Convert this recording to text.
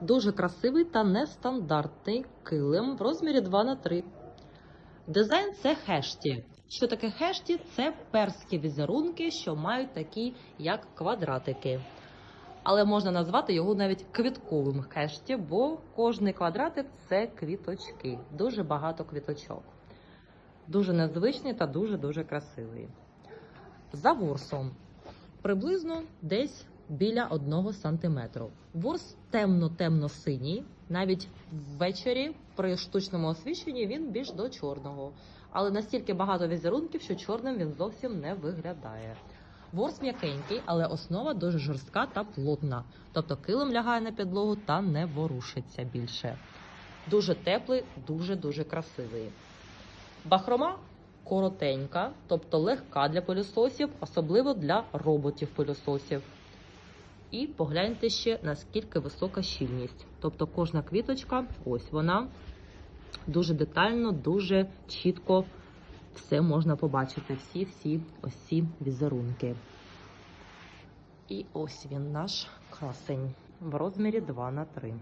Дуже красивий та нестандартний килим в розмірі 2 на 3 Дизайн це хешті. Що таке хешті? Це перські візерунки, що мають такі, як квадратики. Але можна назвати його навіть квітковим хешті, бо кожний квадратик це квіточки. Дуже багато квіточок. Дуже незвичний та дуже-дуже красивий. За ворсом приблизно десь біля 1 см. Ворс темно-темно-синій. Навіть ввечері при штучному освіщенні він більш до чорного. Але настільки багато візерунків, що чорним він зовсім не виглядає. Ворс м'якенький, але основа дуже жорстка та плотна. Тобто килим лягає на підлогу та не ворушиться більше. Дуже теплий, дуже-дуже красивий. Бахрома коротенька, тобто легка для пилососів, особливо для роботів-пилососів. І погляньте ще, наскільки висока щільність. Тобто кожна квіточка, ось вона, дуже детально, дуже чітко все можна побачити. Всі-всі ось ці візерунки. І ось він наш красень в розмірі 2 на 3